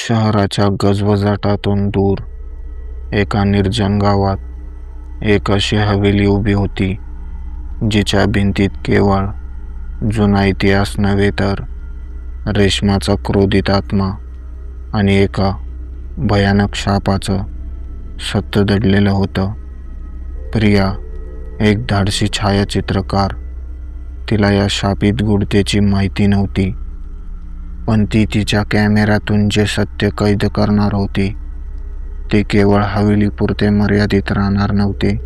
शहराच्या गजबजाटातून दूर एका निर्जन गावात एक अशी हवेली उभी होती जिच्या भिंतीत केवळ जुना इतिहास नव्हे तर रेशमाचा क्रोधित आत्मा आणि एका भयानक शापाचं सत्य दडलेलं होतं. प्रिया एक धाडसी छायाचित्रकार तिला या शापित गुडतेची माहिती नव्हती. पण ती तिच्या कॅमेऱ्यातून जे सत्य कैद करणार होती ते केवळ हवेलीपुरते मर्यादित राहणार नव्हते.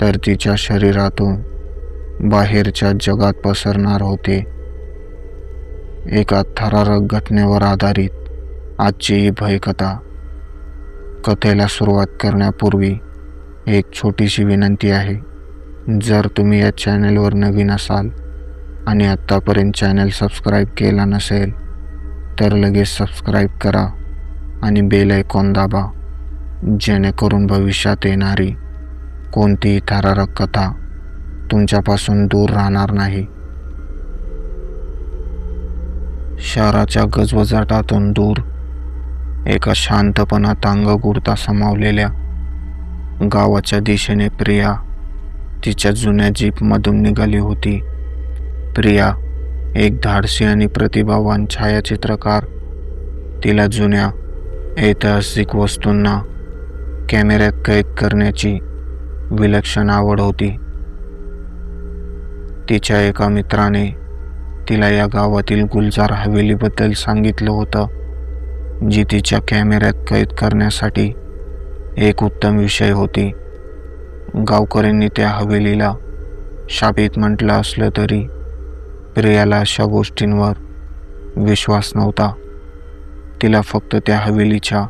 तर तिच्या शरीरातून बाहेरच्या जगात पसरणार होते. एका थरारक घटनेवर आधारित आजची ही भयकथा कथेला सुरुवात करण्यापूर्वी एक छोटीशी विनंती आहे. जर तुम्ही या चॅनलवर नवीन असाल आणि आत्तापर्यंत चॅनल सबस्क्राईब केला नसेल तर लगेच सबस्क्राईब करा आणि बेल ऐकॉन दाबा जेणेकरून भविष्यात येणारी कोणतीही थरारक कथा तुमच्यापासून दूर राहणार नाही. शहराच्या गजबजाटातून दूर एका शांतपणात अंग गुडता समावलेल्या गावाच्या दिशेने प्रिया तिच्या जुन्या जीपमधून निघाली होती. प्रिया एक धाडसी आणि प्रतिभावान छायाचित्रकार. तिला जुन्या ऐतिहासिक वस्तूंना कॅमेऱ्यात कैद करण्याची विलक्षण आवड होती. तिच्या एका मित्राने तिला या गावातील गुलजार हवेलीबद्दल सांगितलं होतं जी तिच्या कॅमेऱ्यात कैद करण्यासाठी एक उत्तम विषय होती. गावकऱ्यांनी त्या हवेलीला शापित म्हटलं असलं तरी प्रियाला अशा गोष्टींवर विश्वास नव्हता. तिला फक्त त्या हवेलीच्या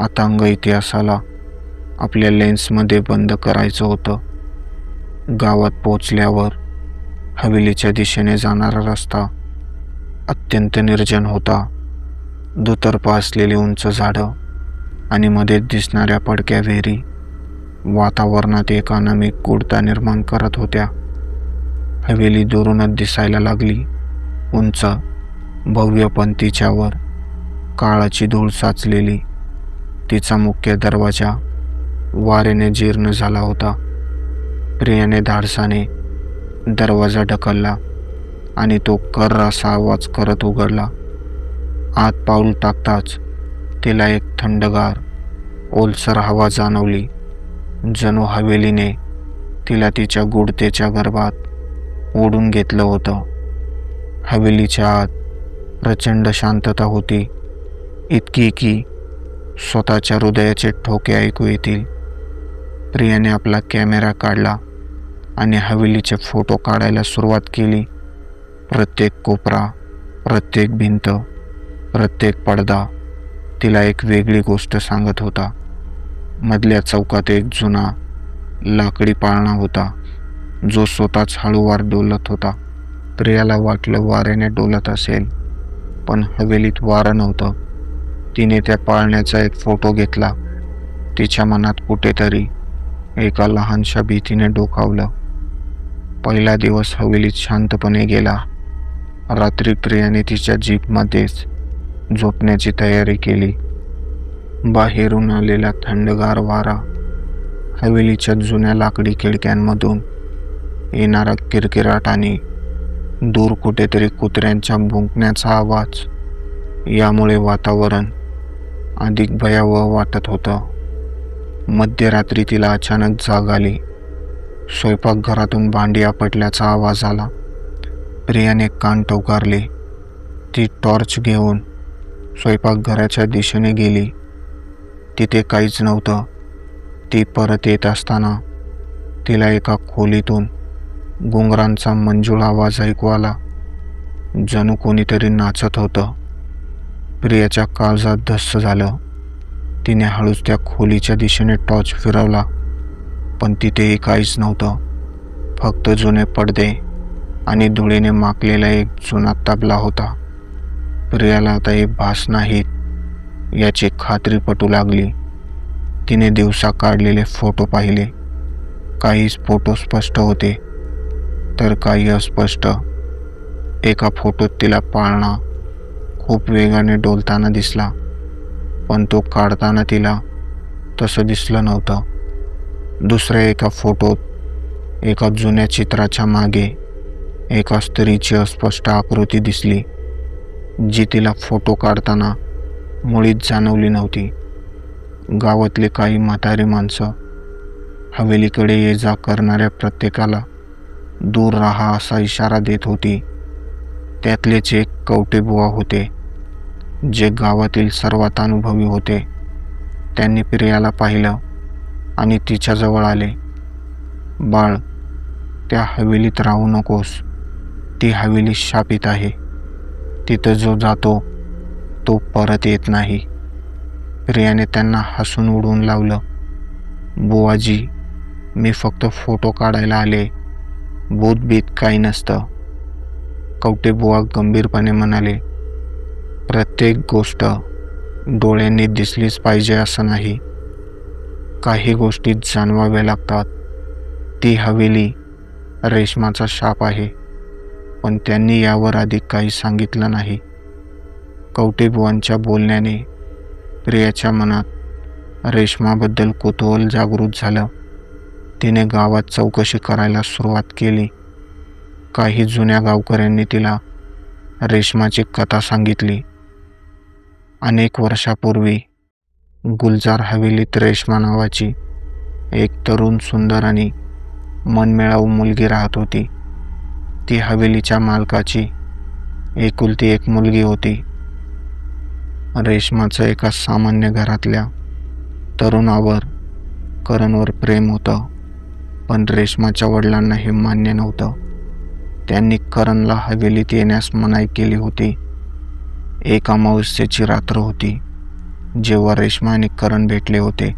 अतांग इतिहासाला आपल्या लेन्समध्ये बंद करायचं होतं. गावात पोचल्यावर हवेलीच्या दिशेने जाणारा रस्ता अत्यंत निर्जन होता. दुतर्फा असलेली उंच झाडं आणि मध्ये दिसणाऱ्या पडक्या विहिरी वातावरणात एक अनामिक कुडता निर्माण करत होत्या. हवेली दुरूनच दिसायला लागली. उंच भव्य पण तिच्यावर काळाची धूळ साचलेली. तिचा मुख्य दरवाजा वारेने जीर्ण झाला होता. प्रियाने धाडसाने दरवाजा ढकलला आणि तो कर असा आवाज करत उघडला. आत पाऊल टाकताच तिला एक थंडगार ओलसर हवा जाणवली. जणू हवेलीने तिला तिच्या गुडतेच्या गर्भात ओढून घेतलं होतं. हवेलीच्या आत प्रचंड शांतता होती इतकी की स्वतःच्या हृदयाचे ठोके ऐकू येतील. प्रियाने आपला कॅमेरा काढला आणि हवेलीचे फोटो काढायला सुरुवात केली. प्रत्येक कोपरा प्रत्येक भिंत प्रत्येक पडदा तिला एक वेगळी गोष्ट सांगत होता. मधल्या चौकात एक जुना लाकडी पाळणा होता. जो स्वतःच हळूवार डोलत होता. प्रियाला वाटलं वाऱ्याने डोलत असेल पण हवेलीत वारं नव्हतं. तिने त्या पाळण्याचा एक फोटो घेतला. तिच्या मनात कुठेतरी एका लहानशा भीतीने डोकावलं. पहिला दिवस हवेलीत शांतपणे गेला. रात्री प्रियाने तिच्या जीपमध्येच झोपण्याची तयारी केली. बाहेरून आलेला थंडगार वारा हवेलीच्या जुन्या लाकडी खिडक्यांमधून येणारा किरकिराट आणि दूर कुठेतरी कुत्र्यांच्या भुंकण्याचा आवाज. यामुळे वातावरण अधिक भयावह वाटत होतं. मध्यरात्री तिला अचानक जाग आली. स्वयंपाकघरातून भांडी आपटल्याचा आवाज आला. प्रियाने कान टोकारले ती टॉर्च घेऊन स्वयंपाकघराच्या दिशेने गेली. तिथे काहीच नव्हतं. ती परत येत असताना तिला एका खोलीतून गुंगरांचा मंजूळ आवाज ऐकू आला. जणू कोणीतरी नाचत होतं. प्रियाच्या काळजात धस्स झालं. तिने हळूच त्या खोलीच्या दिशेने टॉर्च फिरवला. पण तिथेही काहीच नव्हतं. फक्त जुने पडदे आणि धुळीने माकलेला एक जुना तबला होता. प्रियाला आता हे भास नाहीत याची खात्री पटू लागली. तिने दिवसा काढलेले फोटो पाहिले. काहीच फोटो स्पष्ट होते. तर काही अस्पष्ट. एका फोटोत तिला पाळणा खूप वेगाने डोलताना दिसला पण तो काढताना तिला तसं दिसलं नव्हतं. दुसऱ्या एका फोटोत एका जुन्या चित्राच्या मागे एका स्त्रीची अस्पष्ट आकृती दिसली जी तिला फोटो काढताना मुळीच जाणवली नव्हती. गावातले काही म्हातारी माणसं हवेलीकडे ये जा करणाऱ्या प्रत्येकाला दूर राहा असा इशारा देत होती. त्यातलेच एक कवटेबुवा होते जे गावातील सर्वात अनुभवी होते. त्यांनी प्रियाला पाहिलं आणि तिच्याजवळ आले. बाळ त्या हवेलीत राहू नकोस. ती हवेली शापित आहे. तिथं जो जातो तो परत येत नाही. प्रियाने त्यांना हसून उडवून लावलं. बुवाजी मी फक्त फोटो काढायला आले. भूतभीत काही नसतं. कवटेबुवा गंभीरपणे म्हणाले प्रत्येक गोष्ट डोळ्यांनी दिसलीच पाहिजे असं नाही. काही गोष्टी जाणवाव्या लागतात. ती हवेली रेशमाचा शाप आहे पण त्यांनी यावर अधिक काही सांगितलं नाही. कवटेबुवांच्या बोलण्याने प्रियाच्या मनात रेशमाबद्दल कुतूहल जागृत झालं. तिने गावात चौकशी करायला सुरुवात केली. काही जुन्या गावकऱ्यांनी तिला रेशमाची कथा सांगितली. अनेक वर्षापूर्वी गुलजार हवेलीत रेशमा नावाची एक तरुण सुंदर आणि मनमिळाऊ मुलगी राहत होती. ती हवेलीच्या मालकाची एकुलती एक मुलगी होती. रेशमाचं एका सामान्य घरातल्या तरुणावर करणवर प्रेम होतं. पण रेशमाच्या वडिलांना हे मान्य नव्हतं. त्यांनी करणला हवेलीत येण्यास मनाई केली होती. एक अमावस्येची रात्र होती जेव्हा रेश्मा आणि करण भेटले होते.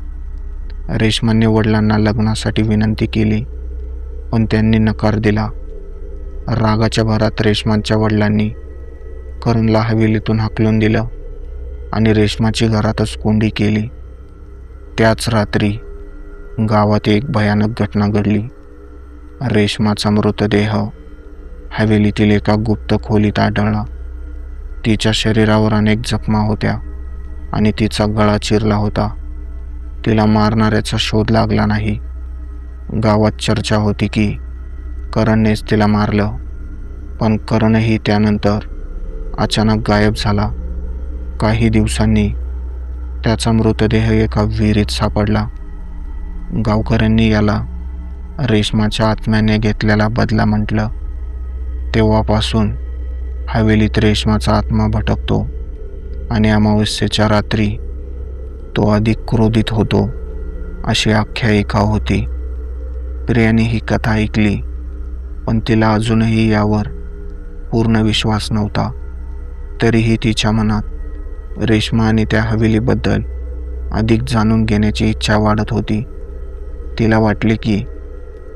रेश्माने वडिलांना लग्नासाठी विनंती केली पण त्यांनी नकार दिला. रागाच्या भरात रेशमाच्या वडिलांनी करणला हवेलीतून हाकलून दिलं आणि रेशमाची घरातच कोंडी केली. त्याच रात्री गावात एक भयानक घटना घडली. रेशमाचा मृतदेह हवेलीतील एका गुप्त खोलीत आढळला. तिच्या शरीरावर अनेक जखमा होत्या आणि तिचा गळा चिरला होता. तिला मारणाऱ्याचा शोध लागला नाही. गावात चर्चा होती की करणनेच तिला मारलं पण करणही त्यानंतर अचानक गायब झाला. काही दिवसांनी त्याचा मृतदेह एका विहिरीत सापडला. गावकऱ्यांनी याला रेशमाच्या आत्म्याने घेतलेला बदला म्हटलं. तेव्हापासून हवेलीत रेशमाचा आत्मा भटकतो आणि अमावस्येच्या रात्री तो अधिक क्रोधित होतो अशी आख्यायिका होती. प्रियाने ही कथा ऐकली पण तिला अजूनही यावर पूर्ण विश्वास नव्हता. तरीही तिच्या मनात रेश्मा आणि त्या हवेलीबद्दल अधिक जाणून घेण्याची इच्छा वाढत होती. तिला वाटले की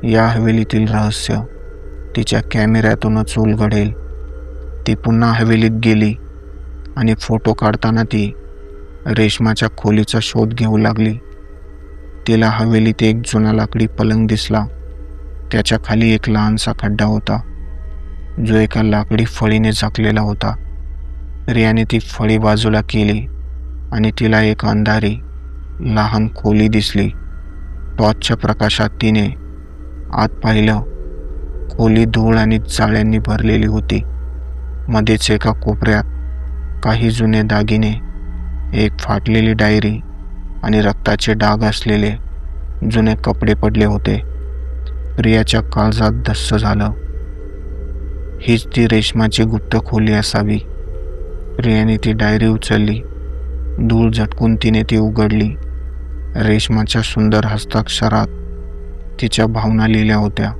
या हवेलीतील रहस्य तिच्या कॅमेऱ्यातूनच उलगडेल. ती पुन्हा हवेलीत गेली आणि फोटो काढताना ती रेशमाच्या खोलीचा शोध घेऊ लागली. तिला हवेलीत एक जुना लाकडी पलंग दिसला. त्याच्याखाली एक लहानसा खड्डा होता. जो एका लाकडी फळीने झाकलेला होता. रियाने ती फळी बाजूला केली आणि तिला एक अंधारी लहान खोली दिसली. टॉर्चच्या प्रकाशात तिने आत पाहिलं. खोली धूळ आणि जाळ्यांनी भरलेली होती. मध्येच एका कोपऱ्यात काही जुने दागिने एक फाटलेली डायरी आणि रक्ताचे डाग असलेले जुने कपडे पडले होते. प्रियाच्या काळजात धस्स झालं. हीच ती रेशमाची गुप्त खोली असावी. प्रियाने ती डायरी उचलली. धूळ झटकून तिने ती उघडली. रेशमाच्या सुंदर हस्ताक्षरात तिच्या भावना लिहिल्या होत्या.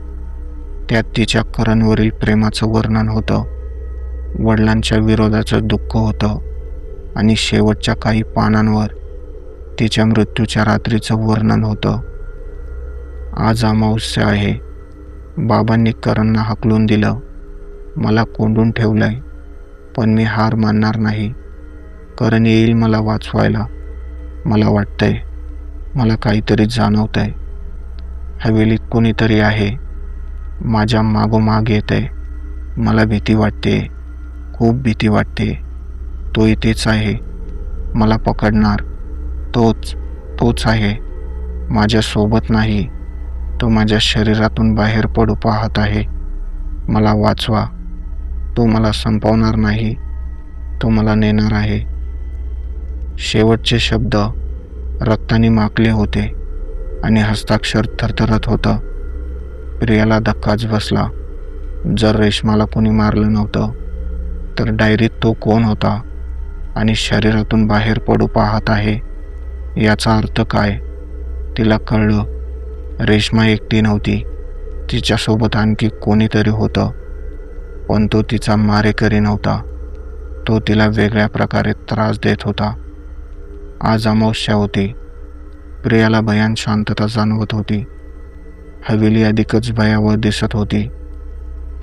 त्यात तिच्या करणवरील प्रेमाचं वर्णन होतं. वडिलांच्या विरोधाचं दुःख होतं. आणि शेवटच्या काही पानांवर तिच्या मृत्यूच्या रात्रीचं वर्णन होतं. आज अमावस्या आहे. बाबांनी करणना हकलून दिलं. मला कोंडून ठेवलंय पण मी हार मानणार नाही. करण येईल मला वाचवायला. मला वाटतंय मला काहीतरी जाणवतंय. हवेलीत कोणीतरी आहे. माझ्या मागोमाग येत आहे मला भीती वाटते. खूप भीती वाटते. तो इथेच आहे. मला पकडणार. तोच तोच आहे. माझ्यासोबत नाही. तो माझ्या शरीरातून बाहेर पडू पाहत आहे. मला वाचवा. तो मला संपवणार नाही. तो मला नेणार आहे. शेवटचे शब्द. रक्ताने माकले होते आणि हस्ताक्षर थरथरत होतं. प्रियाला धक्काच बसला. जर रेशमाला कोणी मारलं नव्हतं तर डायरीत तो कोण होता आणि शरीरातून बाहेर पडू पाहत आहे याचा अर्थ काय? तिला कळलं. रेश्मा एकटी नव्हती. तिच्यासोबत आणखी कोणीतरी होतं. पण तो तिचा मारेकरी नव्हता. तो तिला वेगळ्या प्रकारे त्रास देत होता. आज अमावस्या होती. प्रियाला भयान शांतता जाणवत होती. हवेली अधिकच भयावह दिसत होती.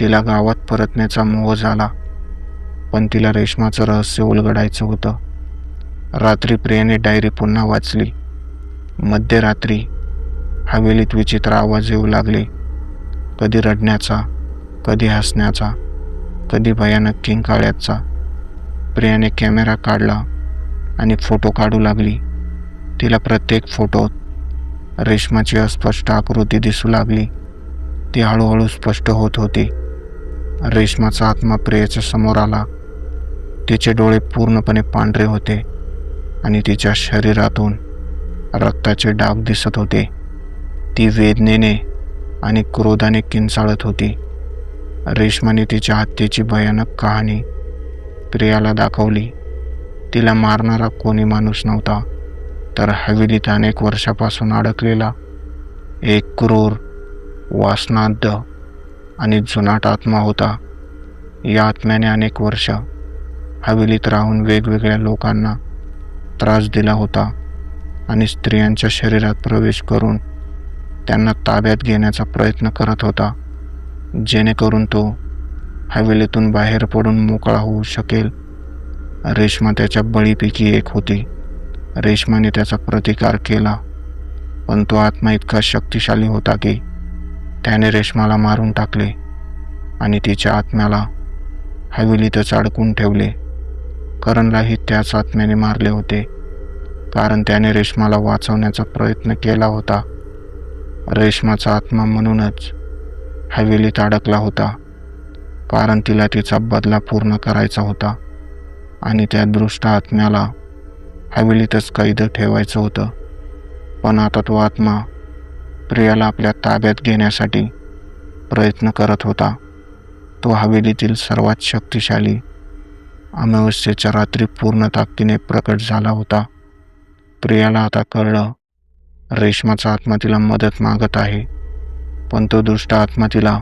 तिला गावात परतण्याचा मोह झाला पण तिला रेशमाचं रहस्य उलगडायचं होतं. रात्री प्रियाने डायरी पुन्हा वाचली. मध्यरात्री हवेलीत विचित्र आवाज येऊ लागले. कधी रडण्याचा कधी हसण्याचा कधी भयानक किंकाळ्याचा प्रियाने कॅमेरा काढला. आणि फोटो काढू लागली. तिला प्रत्येक फोटोत रेशमाची अस्पष्ट आकृती दिसू लागली. ती हळूहळू स्पष्ट होत होती. रेशमाचा आत्मा प्रियेच्या समोर आला. तिचे डोळे पूर्णपणे पांढरे होते आणि तिच्या शरीरातून रक्ताचे डाग दिसत होते. ती वेदनेने आणि क्रोधाने किंचाळत होती. रेशमाने तिच्या हत्येची भयानक कहाणी प्रियाला दाखवली. तिला मारणारा कोणी माणूस नव्हता तर हवेलीत अनेक वर्षापासून अडकलेला एक क्रूर वासनाद्ध आणि जुनाट आत्मा होता. या आत्म्याने अनेक वर्ष हवेलीत राहून वेगवेगळ्या लोकांना त्रास दिला होता आणि स्त्रियांच्या शरीरात प्रवेश करून त्यांना ताब्यात घेण्याचा प्रयत्न करत होता जेणेकरून तो हवेलीतून बाहेर पडून मोकळा होऊ शकेल. रेश्मा त्याच्या बळीपैकी एक होती. रेश्माने त्याचा प्रतिकार केला पण तो आत्मा इतका शक्तिशाली होता की त्याने रेश्माला मारून टाकले आणि तिच्या आत्म्याला हवेलीतच अडकून ठेवले. करणलाही त्याच आत्म्याने मारले होते कारण त्याने रेश्माला वाचवण्याचा प्रयत्न केला होता. रेश्माचा आत्मा म्हणूनच हवेलीत अडकला होता कारण तिला तिचा बदला पूर्ण करायचा होता. आणि त्या दृष्ट आत्म्याला हवेलीतच कैद ठेवायचं होतं. पण आता तो आत्मा प्रियाला आपल्या ताब्यात घेण्यासाठी प्रयत्न करत होता. तो हवेलीतील सर्वात शक्तिशाली अमावस्येच्या रात्री पूर्ण ताकदीने प्रकट झाला होता. प्रियाला आता कळलं रेशमाचा आत्मा तिला मदत मागत आहे पण तो दुष्ट आत्मा तिला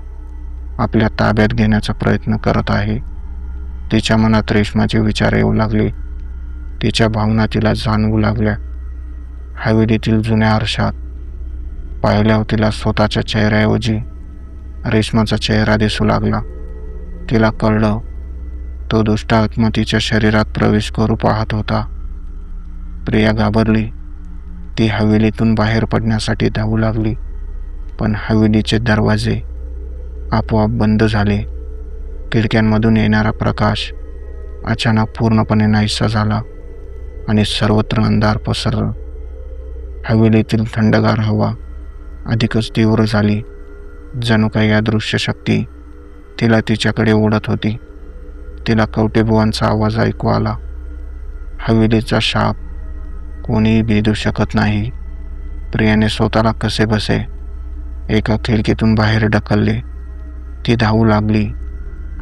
आपल्या ताब्यात घेण्याचा प्रयत्न करत आहे. तिच्या मनात रेशमाचे विचार येऊ लागले. तिच्या भावना तिला जाणवू लागल्या. हवेलीतील जुन्या आरशात पाहिल्यावर तिला स्वतःच्या चेहऱ्याऐवजी रेशमाचा चेहरा दिसू लागला. तिला कळलं तो दुष्ट आत्मा तिच्या शरीरात प्रवेश करू पाहत होता. प्रिया घाबरली. ती हवेलीतून बाहेर पडण्यासाठी धावू लागली. पण हवेलीचे दरवाजे आपोआप बंद झाले. खिडक्यांमधून येणारा प्रकाश अचानक पूर्णपणे नाहीसा झाला आणि सर्वत्र अंधार पसरला. हवेलीतील थंडगार हवा अधिकच तीव्र झाली. जणू काही अदृश्य शक्ती तिला तिच्याकडे ओढत होती. तिला कवटेबुवांचा आवाज ऐकू आला. हवेलीचा शाप कोणीही भेदू शकत नाही. प्रियाने स्वतःला कसे बसे? एका खिडकीतून बाहेर ढकलले. ती धावू लागली.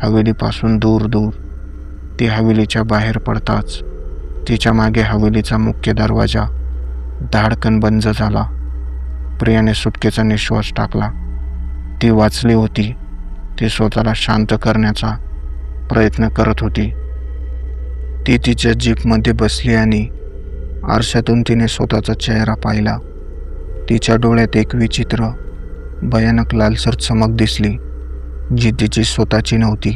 हवेलीपासून दूर दूर. ती हवेलीच्या बाहेर पडताच. तिच्यामागे हवेलीचा मुख्य दरवाजा धाडकन बंद झाला. प्रियाने सुटकेचा निश्वास टाकला. ती वाचली होती. ती स्वतःला शांत करण्याचा प्रयत्न करत होती. ती तिच्या जीपमध्ये बसली आणि आरशातून तिने स्वतःचा चेहरा पाहिला. तिच्या डोळ्यात एक विचित्र भयानक लालसर चमक दिसली. जी तिची स्वतःची नव्हती.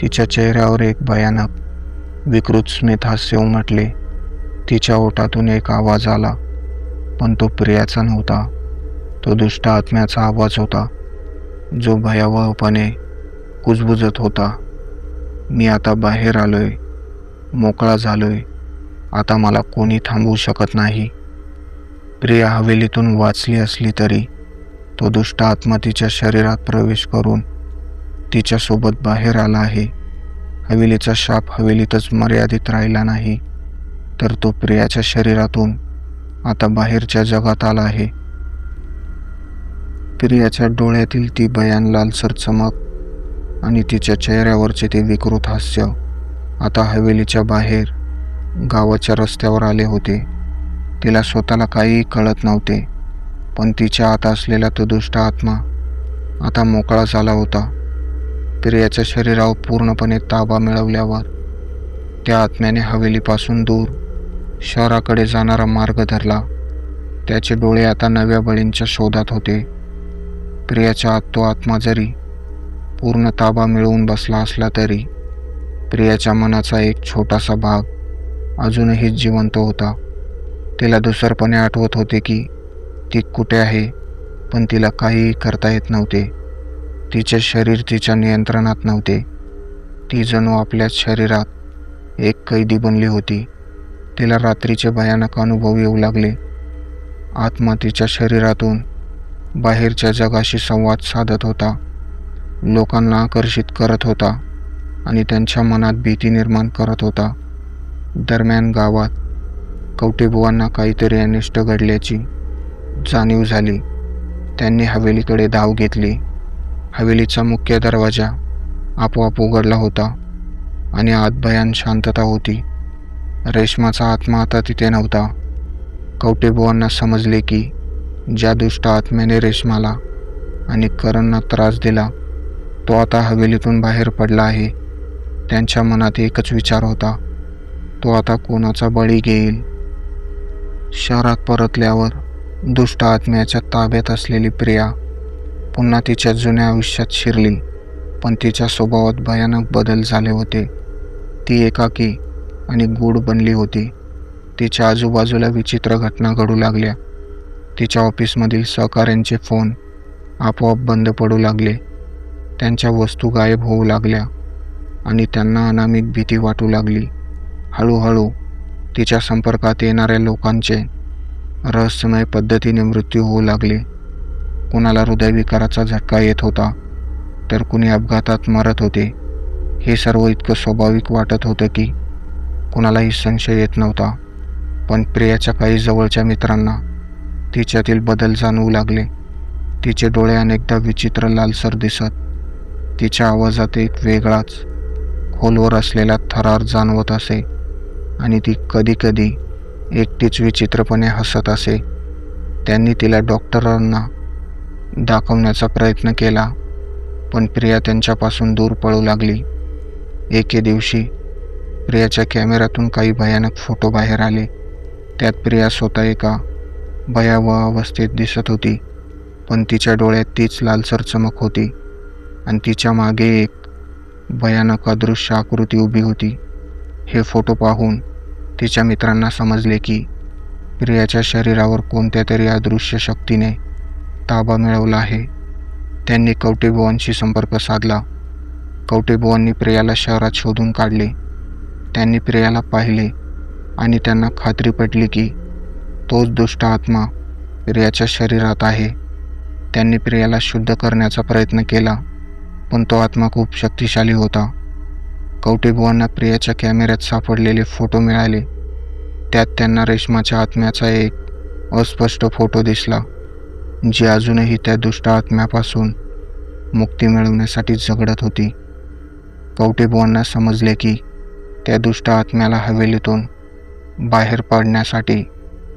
तिच्या चेहऱ्यावर एक भयानक विकृत स्मित हास्य उमटले. तिच्या ओठातून एक आवाज आला पण तो प्रियाचा नव्हता. तो दुष्ट आत्म्याचा आवाज होता जो भयावहपणे कुजबुजत होता. मी आता बाहेर आलोय मोकळा झालोय आता मला कोणी थांबवू शकत नाही. प्रिया हवेलीतून वाचली असली तरी तो दुष्ट आत्मा तिच्या शरीरात प्रवेश करून तिच्यासोबत बाहेर आला आहे. हवेलीचा शाप हवेलीतच मर्यादित राहिला नाही तर तो प्रियाच्या शरीरातून आता बाहेरच्या जगात आला आहे. प्रियाच्या डोळ्यातील ती बयान लालसर चमक आणि तिच्या चेहऱ्यावरचे ते विकृत हास्य आता हवेलीच्या बाहेर गावाच्या रस्त्यावर आले होते. तिला स्वतःला काहीही कळत नव्हते. पण तिच्या आत असलेला तो दुष्ट आत्मा आता मोकळा झाला होता. प्रियाच्या शरीरावर पूर्णपणे ताबा मिळवल्यावर त्या आत्म्याने हवेलीपासून दूर शहराकडे जाणारा मार्ग धरला. त्याचे डोळे आता नव्या बळींच्या शोधात होते. प्रियाच्या आत तो आत्मा जरी पूर्ण ताबा मिळवून बसला असला तरी प्रियाच्या मनाचा एक छोटासा भाग अजूनही जिवंत होता. तिला दुसरपणे आठवत होते की ती कुठे आहे? पण तिला काहीही करता येत नव्हते. तिचे शरीर तिच्या नियंत्रणात नव्हते. ती जणू आपल्याच शरीरात एक कैदी बनली होती. तिला रात्रीचे भयानक अनुभव येऊ लागले. आत्मा तिच्या शरीरातून बाहेरच्या जगाशी संवाद साधत होता. लोकांना आकर्षित करत होता आणि त्यांच्या मनात भीती निर्माण करत होता. दरम्यान गावात कवटेबुवांना काहीतरी अनिष्ट घडल्याची जाणीव झाली. त्यांनी हवेलीकडे धाव घेतली. हवेलीचा मुख्य दरवाजा आपोआप उघडला होता आणि आत भयान शांतता होती. रेशमाचा आत्मा आता तिथे नव्हता. कवटेबुवांना समजले की ज्या दुष्ट आत्म्याने रेशमाला आणि करणना त्रास दिला तो आता हवेलीतून बाहेर पडला आहे. त्यांच्या मनात एकच विचार होता. तो आता कोणाचा बळी घेईल? शहरात परतल्यावर दुष्ट आत्म्याच्या ताब्यात असलेली प्रिया पुन्हा तिच्या जुन्या आयुष्यात शिरली पण तिच्या स्वभावात भयानक बदल झाले होते. ती एकाकी आणि गूढ बनली होती. तिच्या आजूबाजूला विचित्र घटना घडू लागल्या. तिच्या ऑफिसमधील सहकाऱ्यांचे फोन आपोआप बंद पडू लागले. त्यांच्या वस्तू गायब होऊ लागल्या आणि त्यांना अनामिक भीती वाटू लागली. हळूहळू तिच्या संपर्कात येणाऱ्या लोकांचे रहस्यमय पद्धतीने मृत्यू होऊ लागले. कुणाला हृदयविकाराचा झटका येत होता तर कुणी अपघातात मरत होते हे सर्व इतकं स्वाभाविक वाटत होतं की कुणालाही संशय येत नव्हता. पण प्रियाच्या काही जवळच्या मित्रांना तिच्यातील बदल जाणवू लागले. तिचे डोळे अनेकदा विचित्र लालसर दिसत तिच्या आवाजात एक वेगळाच खोलवर असलेला थरार जाणवत असे आणि ती कधीकधी एकटीच विचित्रपणे हसत असे. त्यांनी तिला डॉक्टरांना दाखवण्याचा प्रयत्न केला पण प्रिया त्यांच्यापासून दूर पळू लागली. एके दिवशी प्रियाच्या कॅमेऱ्यातून काही भयानक फोटो बाहेर आले. त्यात प्रिया स्वतः एका भयावह अवस्थेत दिसत होती पण तिच्या डोळ्यात तीच लालसर चमक होती आणि तिच्यामागे एक भयानक अदृश्य आकृती उभी होती. हे फोटो पाहून तिच्या मित्रांना समजले की प्रियाच्या शरीरावर कोणत्या तरी अदृश्य शक्तीने ताबा मिळवला आहे. त्यांनी कवटेबुवांशी संपर्क साधला. कवटेबुवांनी प्रियाला शहरात शोधून काढले. त्यांनी प्रियाला पाहिले आणि त्यांना खात्री पटली की तोच दुष्ट आत्मा प्रियाच्या शरीरात आहे. त्यांनी प्रियाला शुद्ध करण्याचा प्रयत्न केला पण तो आत्मा खूप शक्तिशाली होता. कवटेबुवांना प्रियाच्या कॅमेऱ्यात सापडलेले फोटो मिळाले. त्यात त्यांना रेशमाच्या आत्म्याचा एक अस्पष्ट फोटो दिसला जी अजूनही त्या दुष्ट आत्म्यापासून मुक्ती मिळवण्यासाठी झगडत होती. कवटेबुवांना समजले की त्या दुष्ट आत्म्याला हवेलीतून बाहेर पडण्यासाठी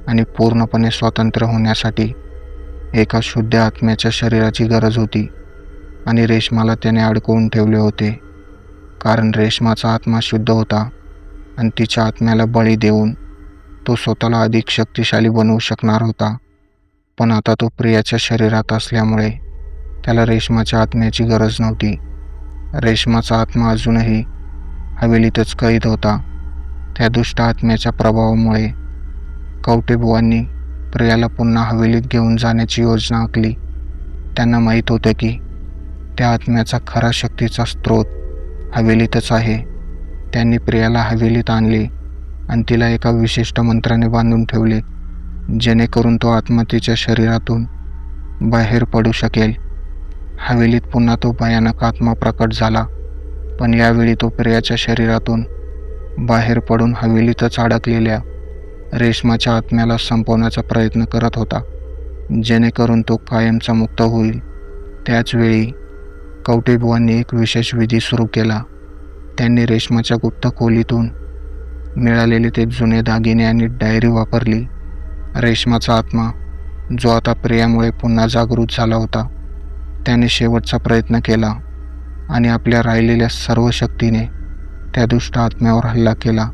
आणि पूर्णपणे स्वतंत्र होण्यासाठी एका शुद्ध आत्म्याच्या शरीराची गरज होती आणि रेशमाला त्याने अडकवून ठेवले होते. कारण रेशमाचा आत्मा शुद्ध होता आणि तिच्या आत्म्याला बळी देऊन तो स्वतःला अधिक शक्तिशाली बनवू शकणार होता. पण आता तो प्रियाच्या शरीरात असल्यामुळे त्याला रेशमाच्या आत्म्याची गरज नव्हती. रेशमाचा आत्मा अजूनही हवेलीतच कैद होता. त्या दुष्ट आत्म्याच्या प्रभावामुळे कवटेबुवांनी प्रियाला पुन्हा हवेलीत घेऊन जाण्याची योजना आखली. त्यांना माहीत होतं की त्या आत्म्याचा खरा शक्तीचा स्रोत हवेलीतच आहे. त्यांनी प्रियाला हवेलीत आणले आणि तिला एका विशिष्ट मंत्राने बांधून ठेवले जेणेकरून तो आत्मा तिच्या शरीरातून बाहेर पडू शकेल. हवेलीत पुन्हा तो भयानक आत्मा प्रकट झाला पण यावेळी तो प्रियाच्या शरीरातून बाहेर पडून हवेलीतच अडकलेल्या रेशमाच्या आत्म्याला संपवण्याचा प्रयत्न करत होता जेणेकरून तो कायमचा मुक्त होईल. त्याचवेळी कवटेबुवांनी एक विशेष विधी सुरू केला. त्यांनी रेशमाच्या गुप्त खोलीतून मिळालेले ते जुने दागिने आणि डायरी वापरली. रेशमाचा आत्मा जो आता प्रियामुळे पुन्हा जागृत झाला होता त्याने शेवटचा प्रयत्न केला आणि आपल्या राहिलेल्या सर्व शक्तीने त्या दुष्ट आत्म्यावर हल्ला केला.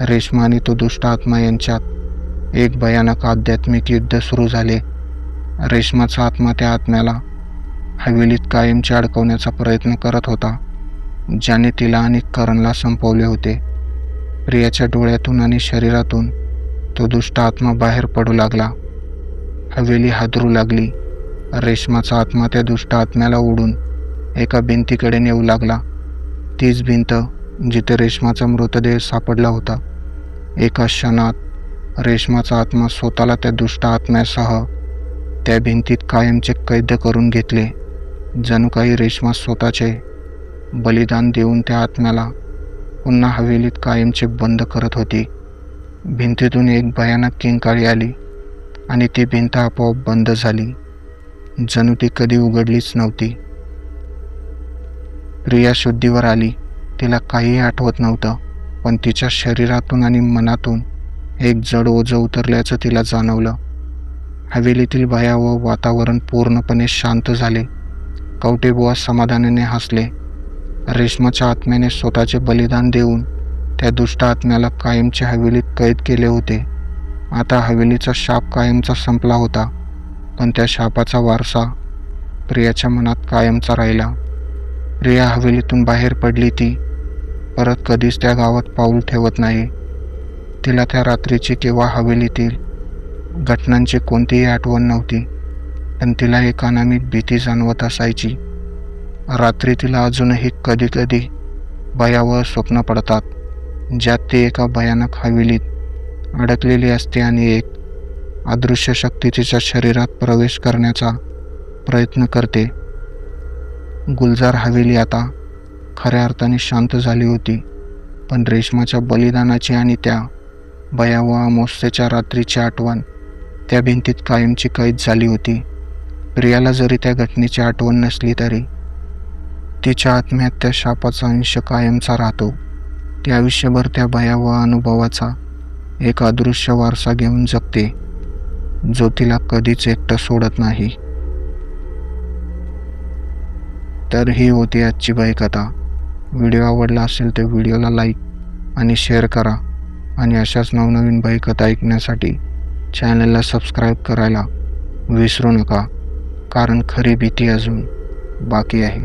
रेश्मा आणि तो दुष्ट आत्मा यांच्यात एक भयानक आध्यात्मिक युद्ध सुरू झाले. रेशमाचा आत्मा त्या आत्म्याला हवेलीत कायमचे अडकवण्याचा प्रयत्न करत होता ज्याने तिला आणि करणला संपवले होते. प्रियाच्या डोळ्यातून आणि शरीरातून तो दुष्ट आत्मा बाहेर पडू लागला. हवेली हादरू लागली. रेशमाचा आत्मा त्या दुष्ट आत्म्याला ओढून एका भिंतीकडे नेऊ लागला. तीच भिंत जिथे रेशमाचा मृतदेह सापडला होता. एका क्षणात रेशमाचा आत्मा स्वतःला त्या दुष्ट आत्म्यासह त्या भिंतीत कायमचे कैद करून घेतले. जणू काही रेशमा स्वतःचे बलिदान देऊन त्या आत्म्याला पुन्हा हवेलीत कायमचे बंद करत होती. भिंतीतून एक भयानक किंकाळी आली आणि ती भिंत आपोआप बंद झाली. जणू ती कधी उघडलीच नव्हती. प्रिया शुद्धीवर आली. तिला काहीही आठवत नव्हतं पण तिच्या शरीरातून आणि मनातून एक जड ओझं उतरल्याचं तिला जाणवलं. हवेलीतील भया व वातावरण पूर्णपणे शांत झाले. कवटेबुवा समाधानाने हसले. रेशमाच्या आत्म्याने स्वतःचे बलिदान देऊन त्या दुष्ट आत्म्याला कायमच्या हवेलीत कैद केले होते. आता हवेलीचा शाप कायमचा संपला होता पण त्या शापाचा वारसा प्रियाच्या मनात कायमचा राहिला. प्रिया हवेलीतून बाहेर पडली ती परत कधीच त्या गावात पाऊल ठेवत नाही. तिला त्या रात्रीची किंवा हवेलीतील घटनांची कोणतीही आठवण नव्हती. पण तिला एक अनामिक भीती जाणवत असायची. रात्री तिला अजूनही कधीकधी भयावह स्वप्न पडतात ज्यात ती एका भयानक हवेलीत अडकलेली असते आणि एक अदृश्य शक्ती तिच्या शरीरात प्रवेश करण्याचा प्रयत्न करते. गुलजार हवेली आता खऱ्या अर्थाने शांत झाली होती पण रेशमाच्या बलिदानाची आणि त्या भयावह अमोस्याच्या रात्रीची आठवण त्या भिंतीत कायमची कैद झाली होती. प्रियाला जरी त्या घटनेची आठवण नसली तरी तिच्या आत्म्यात त्या शापाचा अंश कायमचा राहतो. ती आयुष्यभर त्या भयावह अनुभवाचा एक अदृश्य वारसा घेऊन जगते जो तिला कधीच एकटं सोडत नाही. तर ही होती आजची बाईकथा व्हिडिओ आवडला असेल तर व्हिडिओला लाईक आणि शेअर करा. आणि अशाच नवनवीन बाईकथा ऐकण्यासाठी चॅनलला सबस्क्राईब करायला विसरू नका. कारण खरी भीती अजून बाकी आहे.